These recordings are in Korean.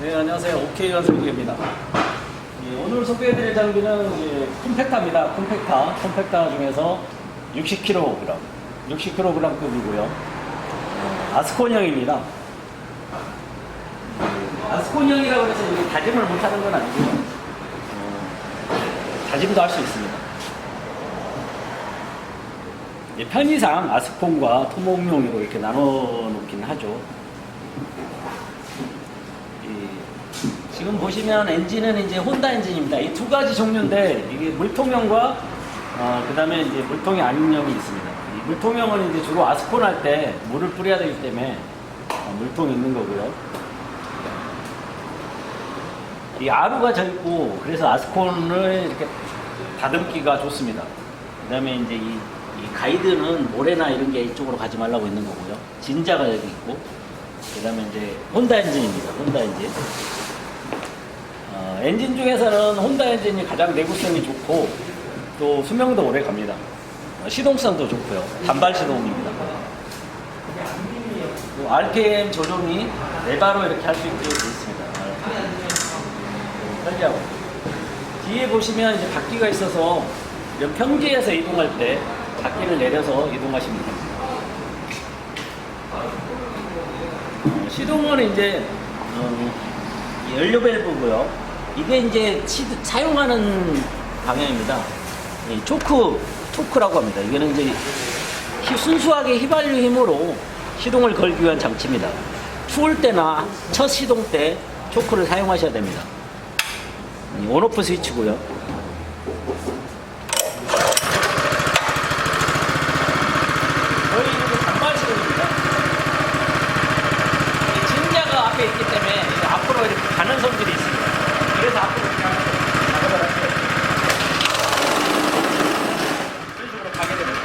안녕하세요. 오케이원 설계입니다. 예, 오늘 소개해드릴 장비는 이제 콤팩타입니다. 콤팩타. 콤팩타 중에서 60kg, 60kg급이고요. 어, 아스콘형입니다. 예, 아스콘형이라고 해서 다짐을 못하는 건 아니고요. 어, 다짐도 할 수 있습니다. 예, 편의상 아스콘과 토목용으로 이렇게 나눠 놓긴 하죠. 이 지금 보시면 엔진은 이제 혼다 엔진입니다. 이 두 가지 종류인데 이게 물통형과 어, 그다음에 이제 물통이 아닌 형이 있습니다. 이 물통형은 이제 주로 아스콘 할 때 물을 뿌려야 되기 때문에 어, 물통이 있는 거고요. 이 아루가 져 있고 그래서 아스콘을 이렇게 다듬기가 좋습니다. 그다음에 이제 이, 이 가이드는 모래나 이런 게 이쪽으로 가지 말라고 있는 거고요. 진자가 여기 있고 그다음에 이제 혼다 엔진입니다. 혼다 엔진. 어, 엔진 중에서는 혼다 엔진이 가장 내구성이 좋고 또 수명도 오래 갑니다. 어, 시동성도 좋고요. 단발 시동입니다. 또 RPM 조정이 레바로 이렇게 할 수 있게 되어 있습니다. 편리하고. 뒤에 보시면 이제 바퀴가 있어서 평지에서 이동할 때 바퀴를 내려서 이동하시면 됩니다. 어, 시동은 이제 어, 이 연료 밸브고요. 이게 이제 시- 사용하는 방향입니다. 이 초크 토크라고 합니다. 이거는 이제 히- 순수하게 휘발유 힘으로 시동을 걸기 위한 장치입니다. 추울 때나 첫 시동 때 초크를 사용하셔야 됩니다. 이 온오프 스위치고요. 거의 이게 단발 시동입니다. 이 진자가 앞에 있기 때문에 이게 앞으로 이렇게 가는 성질이 있습니다. 그래서 앞으로 이렇게 하면 작업을 할때 이런 식으로 가게 됩니다.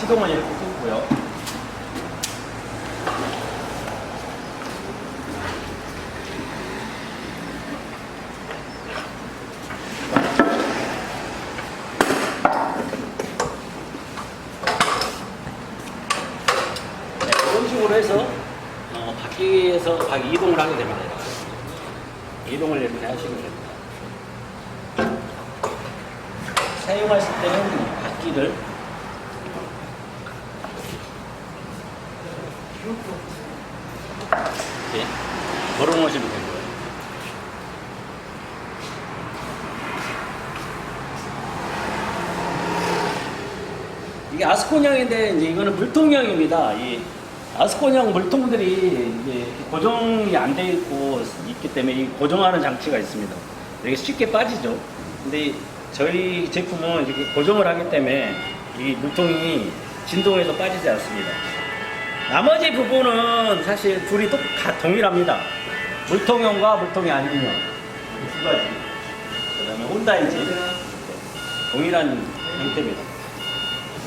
시동은 이렇게 끄고요. 네, 해서 어, 바퀴에서 바퀴 이동을 하게 됩니다. 이동을 이렇게 하시면 됩니다. 사용하실 때는 이 바퀴를 이렇게 걸어놓으시면 되고요. 이게 아스콘형인데 이제 이거는 물통형입니다. 이 아스콘형 물통들이 이제 고정이 안 돼 있고 있기 때문에 이 고정하는 장치가 있습니다. 되게 쉽게 빠지죠. 근데 저희 제품은 이렇게 고정을 하기 때문에 이 물통이 진동해서 빠지지 않습니다. 나머지 부분은 사실 둘이 똑다 동일합니다. 물통형과 물통이 아닌 형. 이두 가지. 그 다음에 엔진. 동일한 형태입니다.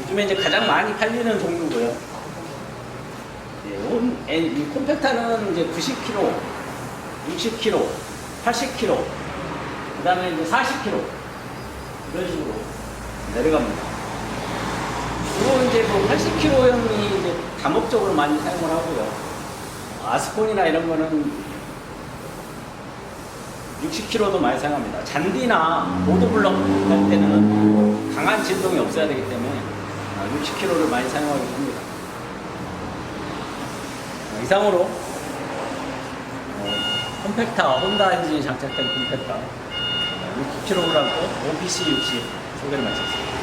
요즘에 이제 가장 많이 팔리는 종류고요. 에, 이 콤팩타는 이제 90kg, 60kg, 80kg, 그 다음에 이제 40kg. 이런 식으로 내려갑니다. 주로 이제 뭐 80kg형이 이제 다목적으로 많이 사용을 하고요. 아스콘이나 이런 거는 60kg도 많이 사용합니다. 잔디나 보드블럭 할 때는 강한 진동이 없어야 되기 때문에 60kg를 많이 사용하기도 합니다. 어, 이상으로 어, 컴팩터, 혼다 엔진이 장착된 컴팩터 60kg 또 OPC 60 소개를 마쳤습니다.